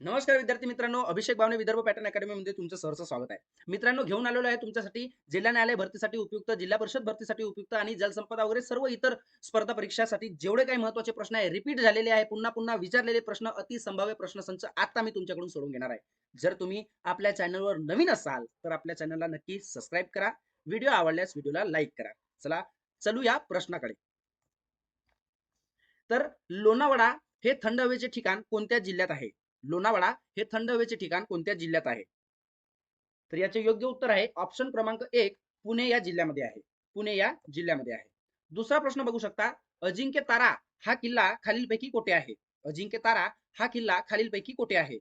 नमस्कार विद्यार्थी मित्रांनो अभिषेक बावणे विदर्भ पॅटर्न अकॅडमीमध्ये तुमचं सहर्ष स्वागत आहे. मित्रांनो घेऊन आलेलो आहे तुमच्यासाठी जिल्हा न्यायालय भरतीसाठी उपयुक्त जिल्हा परिषद भरतीसाठी उपयुक्त आणि जलसंपदा वगैरे सर्व इतर स्पर्धा परीक्षासाठी जेवढे काही महत्त्वाचे प्रश्न आहे रिपीट झालेले आहे पुन्हा पुन्हा विचारलेले प्रश्न अतिसंभाव्य प्रश्नसंच आता मी तुमच्याकडून सोडून घेणार आहे. जर तुम्ही आपल्या चॅनलवर नवीन असाल तर आपल्या चॅनलला नक्की सबस्क्राईब करा व्हिडिओ आवडल्यास व्हिडिओला लाईक करा. चला चलू या प्रश्नाकडे. तर लोणावळा हे थंड हवेचे ठिकाण कोणत्या जिल्ह्यात आहे? लोणावळा हे थंड हवेचे ठिकाण कोणत्या जिल्ह्यात आहे? तर याचे योग्य उत्तर आहे ऑप्शन क्रमांक एक पुणे या जिल्ह्यामध्ये आहे. पुणे या जिल्ह्यामध्ये आहे. दुसरा प्रश्न बघू शकता अजिंक्य तारा हा किल्ला खालीलपैकी कोठे आहे? अजिंक्य तारा हा किल्ला खालीलपैकी कोठे आहे?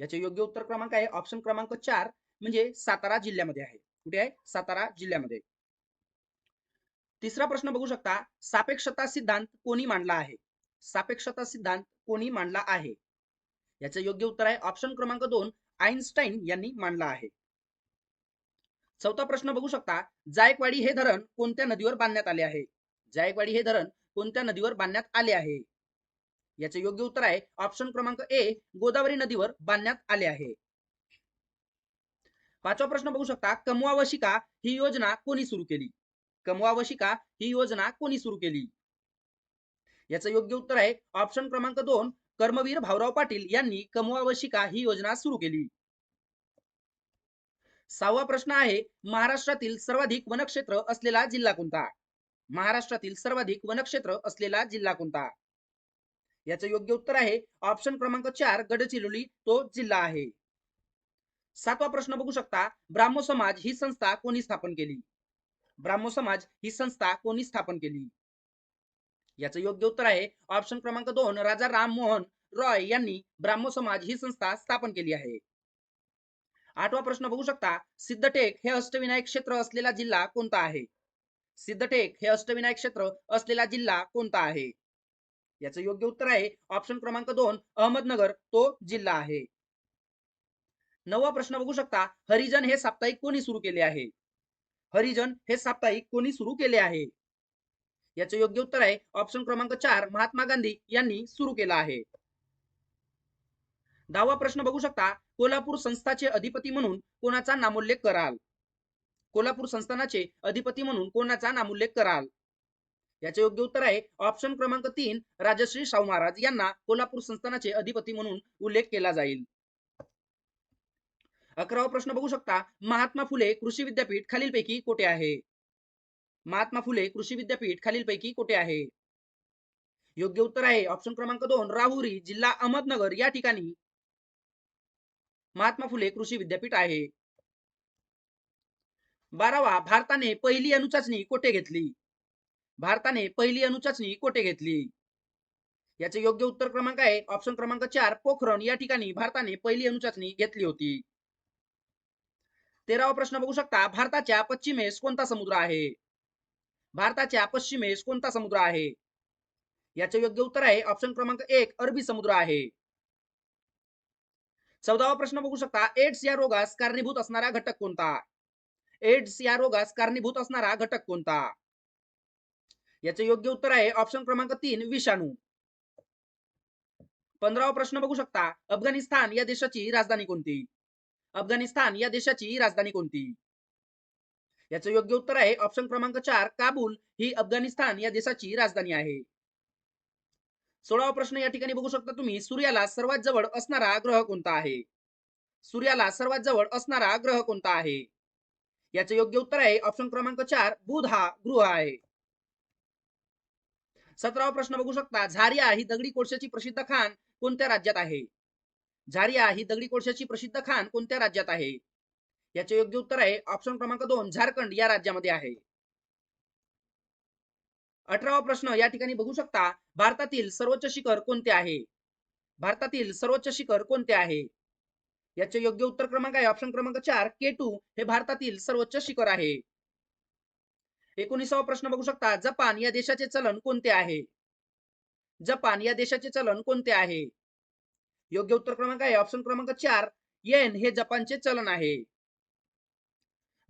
याचे योग्य उत्तर क्रमांक आहे ऑप्शन क्रमांक चार म्हणजे सातारा जिल्ह्यामध्ये आहे. कुठे आहे? सातारा जिल्ह्यामध्ये. तिसरा प्रश्न बघू शकता सापेक्षता सिद्धांत कोणी मांडला आहे? सापेक्षता सिद्धांत कोणी मांडला आहे? याचं योग्य उत्तर आहे ऑप्शन क्रमांक दोन आईन्स्टाईन यांनी मांडला आहे. चौथा प्रश्न बघू शकता जायकवाडी हे धरण कोणत्या नदीवर बांधण्यात आले आहे? जायकवाडी हे धरण कोणत्या नदीवर बांधण्यात आले आहे? याचे योग्य उत्तर आहे ऑप्शन क्रमांक ए गोदावरी नदीवर बांधण्यात आले आहे. पाचवा प्रश्न बघू शकता कमवा व ही योजना कोणी सुरू केली? कमवा व ही योजना कोणी सुरू केली? याचं योग्य उत्तर आहे ऑप्शन क्रमांक दोन कर्मवीर भाऊराव पाटील यांनी कमवावशिका ही योजना सुरू केली. सहावा प्रश्न आहे महाराष्ट्रातील सर्वाधिक वनक्षेत्र असलेला जिल्हा कोणता? महाराष्ट्रातील सर्वाधिक वनक्षेत्र असलेला जिल्हा कोणता? याचं योग्य उत्तर आहे ऑप्शन क्रमांक चार गडचिरोली तो जिल्हा आहे. सातवा प्रश्न बघू शकता ब्राह्मो समाज ही संस्था कोणी स्थापन केली? ब्राह्मो समाज ही संस्था कोणी स्थापन केली? याचं योग्य उत्तर आहे. ऑप्शन क्रमांक दोन राजा राम मोहन रॉय यांनी ब्राह्मो समाज ही संस्था स्थापन केली आहे. आठवा प्रश्न बघू शकता. सिद्धटेक हे अष्टविनायक क्षेत्र असलेला जिल्हा कोणता आहे? सिद्धटेक हे अष्टविनायक क्षेत्र असलेला जिल्हा कोणता आहे? याचं योग्य उत्तर आहे. ऑप्शन क्रमांक दोन अहमदनगर तो जिल्हा आहे. नववा प्रश्न बघू शकता. हरिजन हे साप्ताहिक कोणी सुरू केले आहे? हरिजन हे साप्ताहिक कोणी सुरू केले आहे? याचं योग्य उत्तर आहे. ऑप्शन क्रमांक चार महात्मा गांधी यांनी सुरू केला आहे. दहावा प्रश्न बघू शकता. कोल्हापूर संस्थाचे अधिपती म्हणून कोणाचा नामोल्लेख कराल? कोल्हापूर संस्थानाचे अधिपती म्हणून कोणाचा नामोल्लेख कराल? याचे योग्य उत्तर आहे. ऑप्शन क्रमांक तीन राजश्री शाहू महाराज यांना कोल्हापूर संस्थानाचे अधिपती म्हणून उल्लेख केला जाईल. अकरावा प्रश्न बघू शकता. महात्मा फुले कृषी विद्यापीठ खालीलपैकी कोठे आहे? महात्मा फुले कृषी विद्यापीठ खालीलपैकी कुठे आहे? योग्य उत्तर आहे. ऑप्शन क्रमांक दोन राहुरी जिल्हा अहमदनगर या ठिकाणी. महात्मा फुले कृषी विद्यापीठ आहे. बारावा भारताने पहिली अणुचाचणी कोठे घेतली? भारताने पहिली अणुचाचणी कोठे घेतली? याचे योग्य उत्तर क्रमांक आहे. ऑप्शन क्रमांक चार पोखरण या ठिकाणी भारताने पहिली अणुचाचणी घेतली होती. तेरावा प्रश्न बघू शकता. भारताच्या पश्चिमेस कोणता समुद्र आहे? भारताच्या पश्चिमेस कोणता समुद्र आहे? याचे योग्य उत्तर आहे ऑप्शन क्रमांक एक अरबी समुद्र आहे. चौदावा प्रश्न बघू शकता. एड्स या रोगास कारणीभूत असणारा घटक कोणता? एड्स या रोगास कारणीभूत असणारा घटक कोणता? याचे योग्य उत्तर आहे ऑप्शन क्रमांक तीन विषाणू. पंधरावा प्रश्न बघू शकता. अफगाणिस्तान या देशाची राजधानी कोणती? अफगाणिस्तान या देशाची राजधानी कोणती? याचं योग्य उत्तर आहे ऑप्शन क्रमांक चार काबूल ही अफगाणिस्तान या देशाची राजधानी आहे. सोळावा प्रश्न या ठिकाणी बघू शकता तुम्ही सूर्याला सर्वात जवळ असणारा ग्रह कोणता आहे? सूर्याला सर्वात जवळ असणारा ग्रह कोणता आहे? याचं योग्य उत्तर आहे ऑप्शन क्रमांक चार बुध हा गृह आहे. सतरावा प्रश्न बघू शकता झारिया ही दगडी कोळशाची प्रसिद्ध खान कोणत्या राज्यात आहे? झारिया ही दगडी कोळशाची प्रसिद्ध खान कोणत्या राज्यात आहे? याचे योग्य उत्तर आहे. ऑप्शन क्रमांक दोन झारखंड या राज्यामध्ये आहे. अठरावा प्रश्न या ठिकाणी बघू शकता भारतातील सर्वोच्च शिखर कोणते आहे? भारतातील सर्वोच्च शिखर कोणते आहे? याचे योग्य उत्तर क्रमांक आहे. ऑप्शन क्रमांक चार के टू हे भारतातील सर्वोच्च शिखर आहे. एकोणीसावा प्रश्न बघू शकता जपान या देशाचे चलन कोणते आहे? जपान या देशाचे चलन कोणते आहे? योग्य उत्तर क्रमांक आहे. ऑप्शन क्रमांक चार येन हे जपानचे चलन आहे.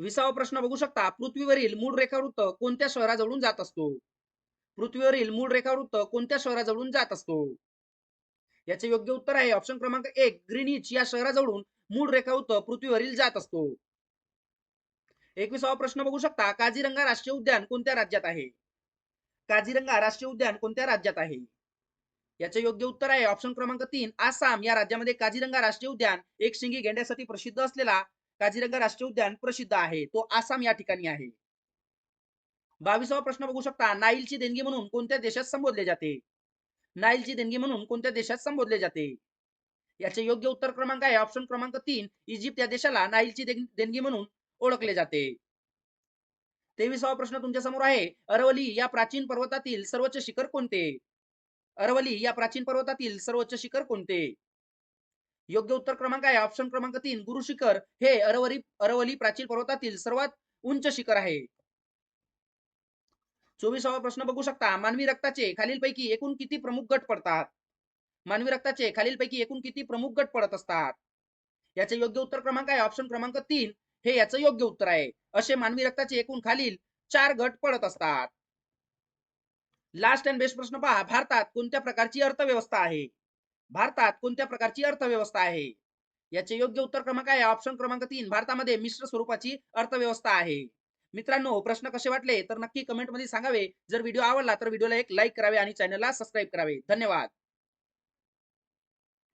विसावा प्रश्न बघू शकता. पृथ्वीवरील मूळ रेखावृत्त कोणत्या शहराजवळून जात असतो? पृथ्वीवरील मूळ रेखावृत्त कोणत्या शहराजवळून जात असतो? याचे योग्य उत्तर आहे ऑप्शन क्रमांक एक ग्रीनिच या शहराजवळून मूळ रेखावृत्त पृथ्वीवरील जात असतो. एकविसावा प्रश्न बघू शकता. काझीरंगा राष्ट्रीय उद्यान कोणत्या राज्यात आहे? काझीरंगा राष्ट्रीय उद्यान कोणत्या राज्यात आहे? याचे योग्य उत्तर आहे ऑप्शन क्रमांक तीन आसाम या राज्यामध्ये काझीरंगा राष्ट्रीय उद्यान एक शिंगी गेंड्यासाठी प्रसिद्ध असलेला काझीरंगा राष्ट्रीय उद्यान प्रसिद्ध आहे. तो आसाम या ठिकाणी आहे. बावीसावा प्रश्न बघू शकता. नाईलची देणगी म्हणून कोणत्या देशात संबोधले जाते? नाईलची देणगी म्हणून कोणत्या देशात संबोधले जाते? याचे योग्य उत्तर क्रमांक आहे. ऑप्शन क्रमांक तीन इजिप्त या देशाला नाईलची देणगी म्हणून ओळखले जाते. तेवीसावा प्रश्न तुमच्यासमोर आहे. अरवली या प्राचीन पर्वतातील सर्वोच्च शिखर कोणते? अरवली या प्राचीन पर्वतातील सर्वोच्च शिखर कोणते? योग्य उत्तर क्रमांक आहे. ऑप्शन क्रमांक तीन गुरु शिखर हे अरवली अरवली प्राचीन पर्वतातील सर्वात उंच शिखर आहे. चोवीसावा प्रश्न बघू शकता. मानवी रक्ताचे खालीलपैकी एकूण किती प्रमुख गट पडतात? मानवी रक्ताचे खालीलपैकी एकूण किती प्रमुख गट पडत असतात? याचे योग्य उत्तर क्रमांक आहे. ऑप्शन क्रमांक तीन हे याचं योग्य उत्तर आहे. असे मानवी रक्ताचे एकूण खालील चार गट पडत असतात. लास्ट अँड बेस्ट प्रश्न पहा. भारतात कोणत्या प्रकारची अर्थव्यवस्था आहे? भारतात कोणत्या प्रकारची अर्थव्यवस्था आहे? याचे योग्य उत्तर क्रमांक आहे ऑप्शन क्रमांक तीन. भारतामध्ये मिश्र स्वरूपाची अर्थव्यवस्था आहे. मित्रांनो प्रश्न कसे वाटले? तर नक्की कमेंटमध्ये सांगावे. जर व्हिडिओ आवडला तर व्हिडिओला एक लाईक करावे आणि चॅनलला सबस्क्राईब करावे. धन्यवाद.